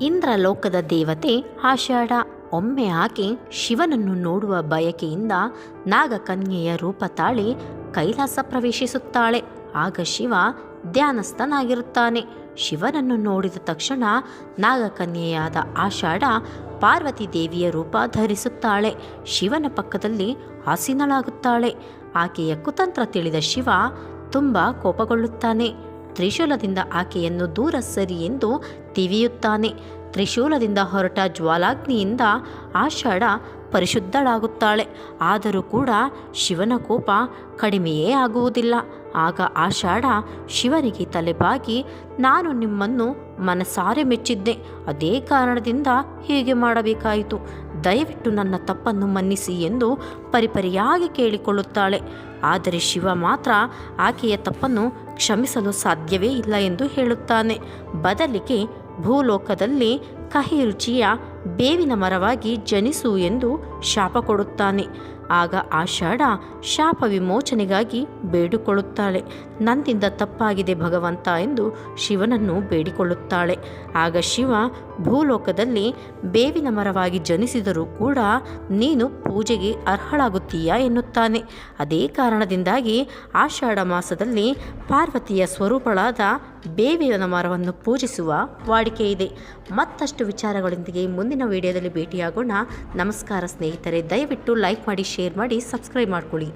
ಇಂದ್ರಲೋಕದ ದೇವತೆ ಆಷಾಢ ಒಮ್ಮೆ ಆಕೆ ಶಿವನನ್ನು ನೋಡುವ ಬಯಕೆಯಿಂದ ನಾಗಕನ್ಯೆಯ ರೂಪ ತಾಳಿ ಕೈಲಾಸ ಪ್ರವೇಶಿಸುತ್ತಾಳೆ. ಆಗ ಶಿವ ಧ್ಯಾನಸ್ಥನಾಗಿರುತ್ತಾನೆ. ಶಿವನನ್ನು ನೋಡಿದ ತಕ್ಷಣ ನಾಗಕನ್ಯೆಯಾದ ಆಷಾಢ ಪಾರ್ವತಿ ದೇವಿಯ ರೂಪ ಧರಿಸುತ್ತಾಳೆ. ಶಿವನ ಪಕ್ಕದಲ್ಲಿ ಆಸೀನಳಾಗುತ್ತಾಳೆ. ಆಕೆಯ ಕುತಂತ್ರ ತಿಳಿದ ಶಿವ ತುಂಬ ಕೋಪಗೊಳ್ಳುತ್ತಾನೆ. ತ್ರಿಶೂಲದಿಂದ ಆಕೆಯನ್ನು ದೂರ ಸರಿ ಎಂದು ತಿವಿಯುತ್ತಾನೆ. ತ್ರಿಶೂಲದಿಂದ ಹೊರಟ ಜ್ವಾಲಾಗ್ನಿಯಿಂದ ಆಷಾಢ ಪರಿಶುದ್ಧಳಾಗುತ್ತಾಳೆ. ಆದರೂ ಕೂಡ ಶಿವನ ಕೋಪ ಕಡಿಮೆಯೇ ಆಗುವುದಿಲ್ಲ. ಆಗ ಆಷಾಢ ಶಿವನಿಗೆ ತಲೆಬಾಗಿ, ನಾನು ನಿಮ್ಮನ್ನು ಮನಸಾರೆ ಮೆಚ್ಚಿದ್ದೆ. ಅದೇ ಕಾರಣದಿಂದ ಹೀಗೆ ಮಾಡಬೇಕಾಯಿತು. ದಯವಿಟ್ಟು ನನ್ನ ತಪ್ಪನ್ನು ಮನ್ನಿಸಿ ಎಂದು ಪರಿಪರಿಯಾಗಿ ಕೇಳಿಕೊಳ್ಳುತ್ತಾಳೆ. ಆದರೆ ಶಿವ ಮಾತ್ರ ಆಕೆಯ ತಪ್ಪನ್ನು ಕ್ಷಮಿಸಲು ಸಾಧ್ಯವೇ ಇಲ್ಲ ಎಂದು ಹೇಳುತ್ತಾನೆ. ಬದಲಿಗೆ ಭೂಲೋಕದಲ್ಲಿ ಕಹಿ ರುಚಿಯ ಬೇವಿನ ಮರವಾಗಿ ಜನಿಸು ಎಂದು ಶಾಪ ಕೊಡುತ್ತಾನೆ. ಆಗ ಆಷಾಢ ಶಾಪ ವಿಮೋಚನೆಗಾಗಿ ಬೇಡಿಕೊಳ್ಳುತ್ತಾಳೆ. ನನ್ನಿಂದ ತಪ್ಪಾಗಿದೆ ಭಗವಂತ ಎಂದು ಶಿವನನ್ನು ಬೇಡಿಕೊಳ್ಳುತ್ತಾಳೆ. ಆಗ ಶಿವ ಭೂಲೋಕದಲ್ಲಿ ಬೇವಿನ ಮರವಾಗಿ ಜನಿಸಿದರೂ ಕೂಡ ನೀನು ಪೂಜೆಗೆ ಅರ್ಹಳಾಗುತ್ತೀಯಾ ಎನ್ನುತ್ತಾನೆ. ಅದೇ ಕಾರಣದಿಂದಾಗಿ ಆಷಾಢ ಮಾಸದಲ್ಲಿ ಪಾರ್ವತಿಯ ಸ್ವರೂಪಳಾದ ಬೇವಿನ ಮರವನ್ನು ಪೂಜಿಸುವ ವಾಡಿಕೆ ಇದೆ ಮತ್ತಷ್ಟು ವಿಚಾರಗಳೊಂದಿಗೆ ಮುಂದಿನ ವಿಡಿಯೋದಲ್ಲಿ ಭೇಟಿಯಾಗೋಣ. ನಮಸ್ಕಾರ ಸ್ನೇಹಿತರೆ ದಯವಿಟ್ಟು ಲೈಕ್ ಮಾಡಿ ಶೇರ್ ಮಾಡಿ ಸಬ್ಸ್ಕ್ರೈಬ್ ಮಾಡ್ಕೊಳ್ಳಿ.